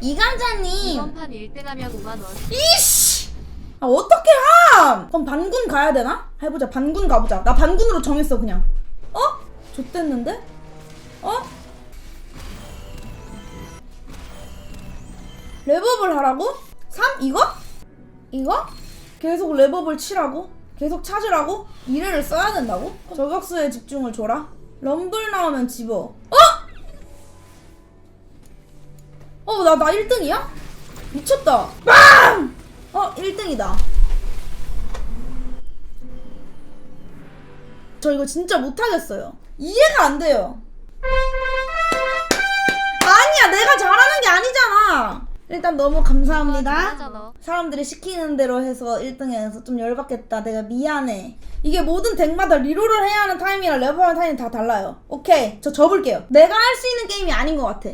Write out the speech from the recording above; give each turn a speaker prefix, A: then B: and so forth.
A: 이감자님
B: 이번 판 1등하면 5만 원.
A: 이씨! 아 어떻게 함? 그럼 반군 가야 되나? 해보자 반군 가보자 나 반군으로 정했어 그냥 어? 좋댔는데? 어? 랩업을 하라고? 3? 이거? 이거? 계속 랩업을 치라고? 계속 찾으라고? 미래를 써야 된다고? 저격수에 집중을 줘라 럼블 나오면 집어 어? 어, 나, 나 1등이야? 미쳤다. 빵! 어, 1등이다. 저 이거 진짜 못하겠어요. 이해가 안 돼요. 아니야, 내가 잘하는 게 아니잖아. 일단 너무 감사합니다.
B: 하잖아.
A: 사람들이 시키는 대로 해서 1등해서 좀 열받겠다. 내가 미안해. 이게 모든 덱마다 리롤을 해야 하는 타임이랑 레버하는 타임이 다 달라요. 오케이. 저 접을게요. 내가 할 수 있는 게임이 아닌 것 같아.